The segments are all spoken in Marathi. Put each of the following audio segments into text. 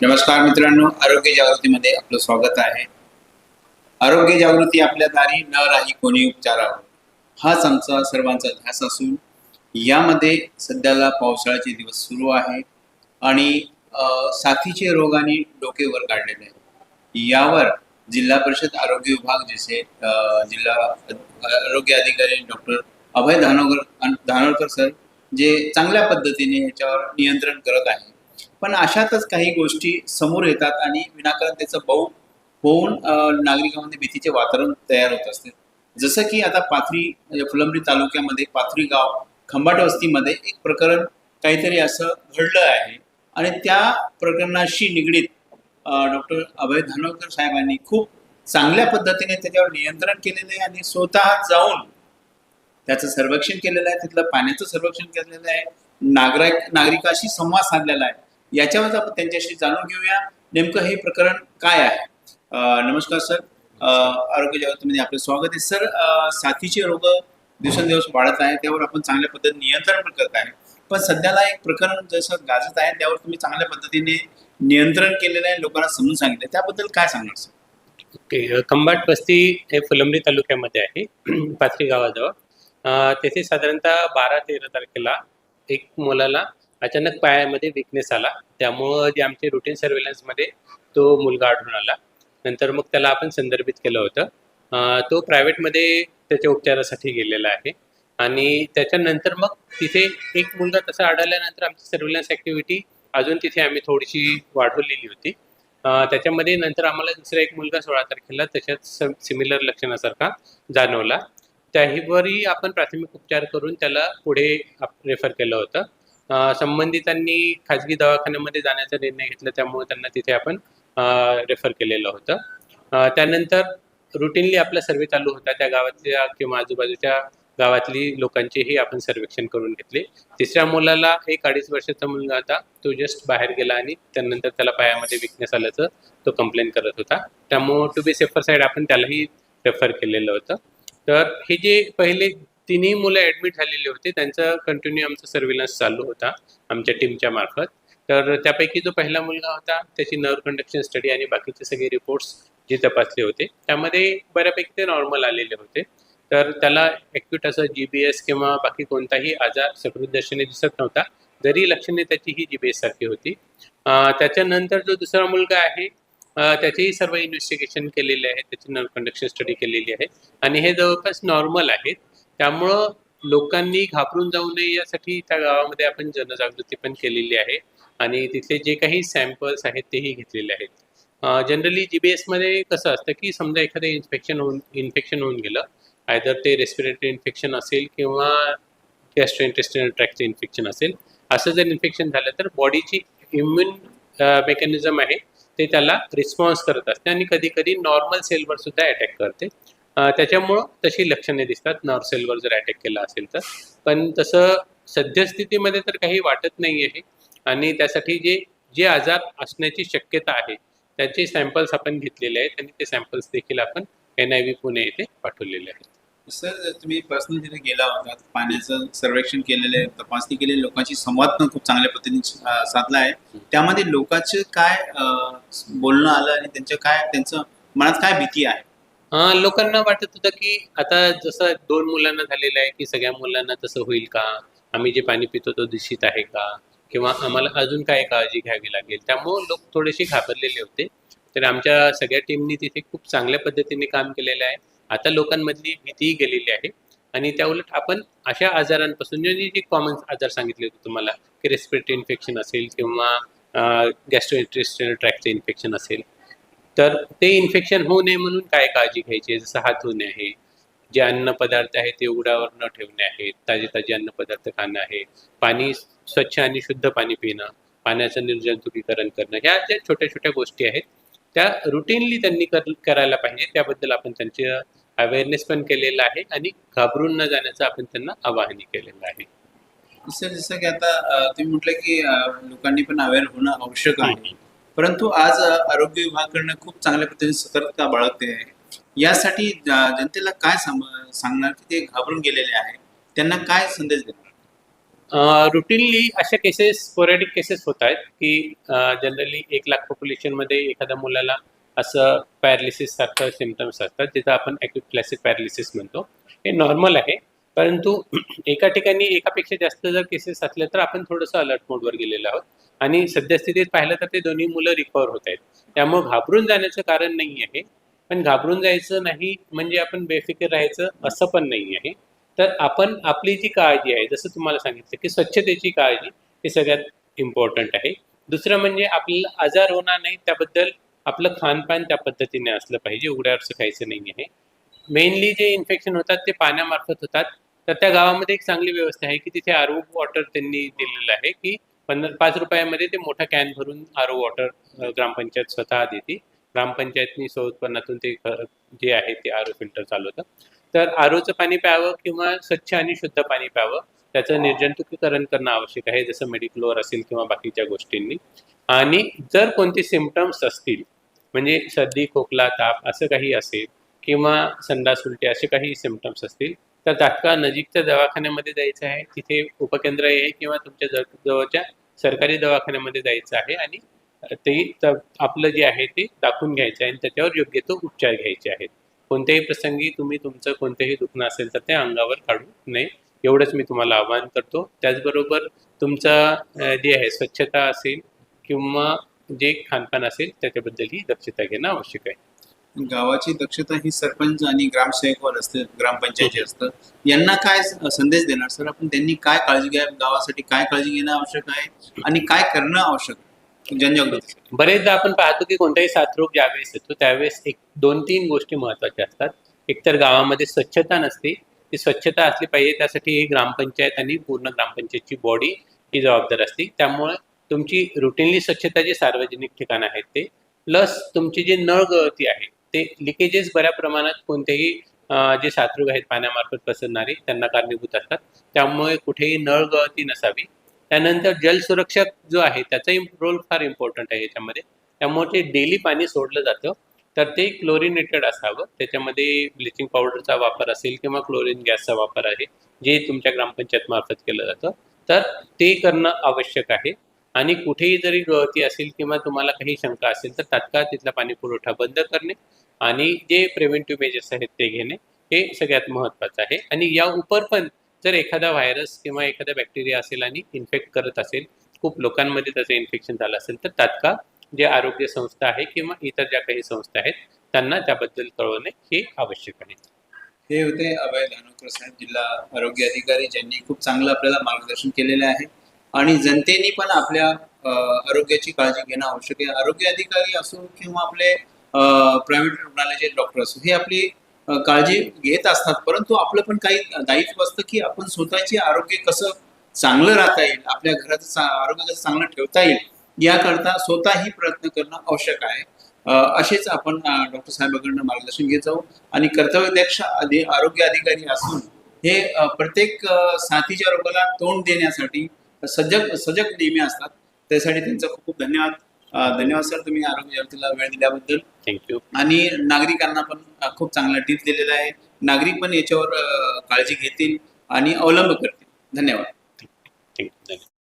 नमस्कार मित्रांनो आरोग्य जागृतीमध्ये आपलं स्वागत आहे. आरोग्य जागृती आपल्या दारी न राही कोणी उपचारावर हाच आमचा सर्वांचा ध्यास असून यामध्ये सध्याला पावसाळ्याचे दिवस सुरू आहे आणि साथीचे रोगाने डोके वर काढलेले आहे यावर जिल्हा परिषद आरोग्य विभाग जसे जिल्हा आरोग्य अधिकारी डॉक्टर अभय धानोकर धानोरकर सर जे चांगल्या पद्धतीने याच्यावर नियंत्रण करत आहे पण अशातच काही गोष्टी समोर येतात आणि विनाकारण त्याचं बहु होऊन नागरिकांमध्ये भीतीचे वातावरण तयार होत असते. जसं की आता पाथरी म्हणजे फुलंब्री तालुक्यामध्ये पाथरी गाव खंबाट वस्तीमध्ये एक प्रकरण काहीतरी असं घडलं आहे. आणि त्या प्रकरणाशी निगडीत डॉक्टर अभय धानोरकर साहेबांनी खूप चांगल्या पद्धतीने त्याच्यावर नियंत्रण केलेलं आहे आणि स्वतः जाऊन त्याचं सर्वेक्षण केलेलं आहे. तिथलं पाण्याचं सर्वेक्षण केलेलं आहे. नागरिक नागरिकाशी संवाद साधलेला आहे. याच्यावर आपण त्यांच्याशी जाणून घेऊया. नेमकं हे प्रकरण काय आहे? नमस्कार सर. आरोग्य जगतामध्ये आपलं स्वागत आहे. सर साथीचे रोग दिवसेंदिवस वाढत आहे. त्यावर आपण चांगल्या पद्धतीने नियंत्रण पण करत आहे. पण सध्याला एक प्रकरण जसं गाजत आहे त्यावर तुम्ही चांगल्या पद्धतीने नियंत्रण केलेलं आहे लोकांना समजून सांगितलं त्याबद्दल काय सांगणार सर? ओके. कंबाट वस्ती हे फुलंबरी तालुक्यामध्ये आहे पाथरी गावाजवळ. तेथे साधारणतः बारा तेरा तारखेला एक मुलाला अचानक पायामध्ये विकनेस आला. त्यामुळं जे आमचे रुटीन सर्वेलन्समध्ये तो मुलगा आढळून आला. नंतर मग त्याला आपण संदर्भित केलं होतं. तो प्रायव्हेटमध्ये त्याच्या उपचारासाठी गेलेला आहे. आणि त्याच्यानंतर मग तिथे एक मुलगा तसा आढळल्यानंतर आमची सर्वेलन्स ॲक्टिव्हिटी अजून तिथे आम्ही थोडीशी वाढवलेली होती. त्याच्यामध्ये नंतर आम्हाला दुसरा एक मुलगा सोळा तारखेला त्याच्यात सिमिलर लक्षणासारखा जाणवला. त्याहीवरही आपण प्राथमिक उपचार करून त्याला पुढे रेफर केलं होतं. संबंधितांनी खाजगी दवाखान्यामध्ये जाण्याचा निर्णय घेतला त्यामुळे त्यांना तिथे आपण रेफर केलेलं होतं. त्यानंतर रुटीनली आपला सर्वे चालू होता त्या गावातल्या किंवा आजूबाजूच्या गावातली लोकांचेही आपण सर्वेक्षण करून घेतले. तिसऱ्या मुलाला एक अडीच वर्षाचा मुलगा होता तो जस्ट बाहेर गेला आणि त्यानंतर त्याला पायामध्ये विकनेस आल्याचं तो कंप्लेन करत होता. त्यामुळं टू बी सेफर साईड आपण त्यालाही रेफर केलेलं होतं. तर हे जे पहिले तिन्ही मुलं ॲडमिट झालेले होते. त्यांचा कंटिन्यू आमचा सर्व्हिलन्स चालू होता आमच्या टीमच्या मार्फत. तर त्यापैकी जो पहिला मुलगा होता त्याची नर्व कंडक्शन स्टडी आणि बाकीचे सगळे रिपोर्ट्स जे तपासले होते त्यामध्ये बऱ्यापैकी ते नॉर्मल आलेले होते. तर त्याला ॲक्यूट असं जी बी एस किंवा बाकी कोणताही आजार सकृतदर्शनी दिसत नव्हता जरी लक्षणे त्याची ही जी बी एस सारखी होती. त्याच्यानंतर जो दुसरा मुलगा आहे त्याचेही सर्व इन्व्हेस्टिगेशन केलेले आहे त्याची नर्व कंडक्शन स्टडी केलेली आहे. आणि हे जवळपास नॉर्मल आहेत. त्यामुळं लोकांनी घाबरून जाऊ नये यासाठी त्या गावामध्ये आपण जनजागृती पण केलेली आहे. आणि तिथले जे काही सॅम्पल्स आहेत तेही घेतलेले आहेत. जनरली जी बी एसमध्ये कसं असतं की समजा एखादं इन्फेक्शन होऊन इन्फेक्शन होऊन गेलं आयदर ते रेस्पिरेटरी इन्फेक्शन असेल किंवा गॅस्ट्रोइंटेस्टिनल ट्रॅकचं इन्फेक्शन असेल असं जर इन्फेक्शन झालं तर बॉडीची इम्युन मेकॅनिझम आहे ते त्याला रिस्पॉन्स करत असते आणि कधी कधी नॉर्मल सेलवर सुद्धा अटॅक करते. त्याच्यामुळं तशी लक्षणे दिसतात. नॉर्सेलवर जर अटॅक केला असेल तर. पण तसं सद्यस्थितीमध्ये तर काही वाटत नाही आहे आणि त्यासाठी जे जे आजार असण्याची शक्यता आहे त्याचे सॅम्पल्स आपण घेतलेले आहेत. आणि ते सॅम्पल्स देखील आपण एन आय व्ही पुणे येथे पाठवलेले आहेत. सर तुम्ही पर्सनल तिथे गेला होता. पाण्याचं सर्वेक्षण केलेलं आहे. तपासणी केलेली लोकांशी संवाद पण खूप चांगल्या पद्धतीने साधला आहे. त्यामध्ये लोकांचं काय बोलणं आलं आणि त्यांचं काय त्यांचं मनात काय भीती आहे? लोकांना वाटत होतं की आता जसं दोन मुलांना झालेलं आहे की सगळ्या मुलांना तसं होईल का? आम्ही जे पाणी पितो तो दूषित आहे का? किंवा आम्हाला अजून काय काळजी घ्यावी लागेल? त्यामुळं लोक थोडेसे घाबरलेले होते. तर आमच्या सगळ्या टीमनी तिथे खूप चांगल्या पद्धतीने काम केलेलं आहे. आता लोकांमधली भीतीही गेलेली आहे. आणि त्या उलट आपण अशा आजारांपासून म्हणजे जे जे कॉमन आजार सांगितले होते तुम्हाला की रेस्पिरेटरी इन्फेक्शन असेल किंवा गॅस्ट्रोइंटेस्टिनल ट्रॅकचं इन्फेक्शन असेल तर ते इन्फेक्शन होऊ नये म्हणून काय काळजी घ्यायची? जसं हात धुणे आहे जे अन्न पदार्थ आहेत ते उघड्यावर न ठेवणे आहेत ताजे ताजे अन्न पदार्थ खाणं आहे पाणी स्वच्छ आणि शुद्ध पाणी पिणं पाण्याचं निर्जंतुकीकरण करणं ह्या ज्या छोट्या छोट्या गोष्टी आहेत त्या रुटीनली त्यांनी कर करायला पाहिजे. त्याबद्दल आपण त्यांचे अवेअरनेस पण केलेला आहे आणि घाबरून न जाण्याचं आपण त्यांना आवाहनही केलेलं आहे. सर जसं की आता तुम्ही म्हटलं की लोकांनी पण अवेअर होणं आवश्यक आहे. परंतु आज आरोग्य विभागाकडनं खूप चांगल्या पद्धतीने सतर्कता बाळगते. आहे यासाठी जनतेला काय सांगणार? की ते घाबरून गेलेले आहे त्यांना काय संदेश देणार? रुटीनली अशा केसेस स्पोरॅडिक केसेस होत आहेत की जनरली एक लाख पॉप्युलेशनमध्ये एखाद्या मुलाला असं पॅरालिसिस सारखं सिमटम्स असतात जिथं आपण ॲक्यूट क्लासिक पॅरालिसिस म्हणतो. हे नॉर्मल आहे. परंतु एका ठिकाणी एकापेक्षा जास्त जर केसेस असले तर आपण थोडंसं अलर्ट मोडवर गेलेलो आहोत. आणि सद्यस्थितीत पाहिलं तर ते दोन्ही मुलं रिकवर होत आहेत. त्यामुळे घाबरून जाण्याचं कारण नाही आहे. पण घाबरून जायचं नाही म्हणजे आपण बेफिकीर राहायचं असं पण नाही आहे. तर आपण आपली जी काळजी आहे जसं तुम्हाला सांगितलं की स्वच्छतेची काळजी ही सगळ्यात इम्पॉर्टंट आहे. दुसरं म्हणजे आपल्याला आजार होणार नाही त्याबद्दल आपलं खानपान त्या पद्धतीने असलं पाहिजे. उघड्यावरचं खायचं नाही आहे. मेनली जे इन्फेक्शन होतात ते पाण्यामार्फत होतात. तर त्या गावामध्ये एक चांगली व्यवस्था आहे की तिथे आरो वॉटर त्यांनी दिलेलं आहे की पंधरा पाच रुपयामध्ये ते मोठा कॅन भरून आरो वॉटर ग्रामपंचायत स्वतः देते. ग्रामपंचायतनी स्वउत्पन्नातून ते जे आहे ते आरो फिल्टर चालवतं तर आरोचं पाणी प्यावं किंवा स्वच्छ आणि शुद्ध पाणी प्यावं त्याचं निर्जंतुकीकरण करणं आवश्यक आहे जसं मेडिक्लोर असेल किंवा बाकीच्या गोष्टींनी. आणि जर कोणते सिमटम्स असतील म्हणजे सर्दी खोकला ताप असं काही असेल किंवा संडास उलटे असे काही सिमटम्स असतील तर तात्काळ नजीकच्या दवाखान्यामध्ये जायचं आहे. तिथे उपकेंद्र आहे किंवा तुमच्या जव- जवळच्या सरकारी दवाखान्यामध्ये जायचं आहे आणि ते आपलं जे आहे ते दाखवून घ्यायचं आहे आणि त्याच्यावर योग्य तो उपचार घ्यायचे आहेत. कोणत्याही प्रसंगी तुम्ही तुमचं कोणतंही दुखणं असेल तर ते अंगावर काढू नये. एवढंच मी तुम्हाला आवाहन करतो. त्याचबरोबर तुमचा जे आहे स्वच्छता असेल किंवा जे खानपान असेल त्याच्याबद्दलही दक्षता घेणं आवश्यक आहे. गावाची दक्षता ही सरपंच आणि ग्रामसेवकवर असते ग्रामपंचायती असतं. यांना काय संदेश देणार? सर आपण त्यांनी काय काळजी घ्या गावासाठी काय काळजी घेणं आवश्यक आहे आणि काय करणं आवश्यक आहे? जनजागृती. बरेचदा आपण पाहतो की कोणताही साथरोग ज्यावेळेस येतो त्यावेळेस एक दोन तीन गोष्टी महत्त्वाच्या असतात. एकतर गावामध्ये स्वच्छता नसते ती स्वच्छता असली पाहिजे त्यासाठी ही ग्रामपंचायत आणि पूर्ण ग्रामपंचायतची बॉडी ही जबाबदार असते. त्यामुळे तुमची रुटीनली स्वच्छता जी सार्वजनिक ठिकाणं आहेत ते प्लस तुमची जी नळ गळती आहे ते लिकेजेस बऱ्या प्रमाणात कोणतेही जे साथरोग आहेत पाण्यामार्फत पसरणारे त्यांना कारणीभूत असतात. त्यामुळे कुठेही नळ गळती नसावी. त्यानंतर जलसुरक्षक जो आहे त्याचाही रोल फार इम्पॉर्टंट आहे याच्यामध्ये. त्यामुळे ते डेली पाणी सोडलं जातं. तर ते क्लोरिनेटेड असावं. त्याच्यामध्ये ब्लिचिंग पावडरचा वापर असेल किंवा क्लोरीन गॅसचा वापर आहे जे तुमच्या ग्रामपंचायत मार्फत केलं जातं. तर ते करणं आवश्यक आहे. आणि कुठेही जरी गळती असेल किंवा तुम्हाला काही शंका असेल तर तात्काळ तिथला पाणी पुरवठा बंद करणे. आणि जे प्रिव्हेंटिव्ह मेजर्स आहेत ते घेणे हे सगळ्यात महत्त्वाचं आहे. आणि या उपर पण जर एखादा व्हायरस किंवा एखादा बॅक्टेरिया असेल आणि इन्फेक्ट करत असेल खूप लोकांमध्ये त्याचं इन्फेक्शन झालं असेल तर तात्काळ जे आरोग्य संस्था आहे किंवा इतर ज्या काही संस्था आहेत त्यांना त्याबद्दल कळवणे हे आवश्यक आहे. हे होते अभय धानोकर साहेब जिल्हा आरोग्य अधिकारी ज्यांनी खूप चांगलं आपल्याला मार्गदर्शन केलेलं आहे. आणि जनतेने पण आपल्या आरोग्याची काळजी घेणं आवश्यक आहे. आरोग्य अधिकारी असो किंवा आपले प्रायव्हेट रुग्णालयाचे डॉक्टर असो हे आपली काळजी घेत असतात. परंतु आपलं पण काही दायित्व असतं की आपण स्वतःचे आरोग्य कसं चांगलं राहता येईल आपल्या घराचं आरोग्य कसं चांगलं ठेवता येईल याकरता स्वतःही प्रयत्न करणं आवश्यक आहे. असेच आपण डॉक्टर साहेबांकडनं मार्गदर्शन घेत जाऊ आणि कर्तव्यदक्ष अधि आरोग्य अधिकारी असून हे प्रत्येक साथीच्या रोगाला तोंड देण्यासाठी सजग सजग नेहमी असतात. त्यासाठी त्यांचा खूप खूप धन्यवाद. धन्यवाद सर तुम्ही आरोग्य जागृतीला वेळ दिल्याबद्दल. थँक्यू आणि नागरिकांना पण खूप चांगला टिप दिलेला आहे. नागरिक पण याच्यावर काळजी घेतील आणि अवलंब करतील. धन्यवाद. थँक्यू धन्यवाद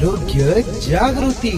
आरोग्य जागृती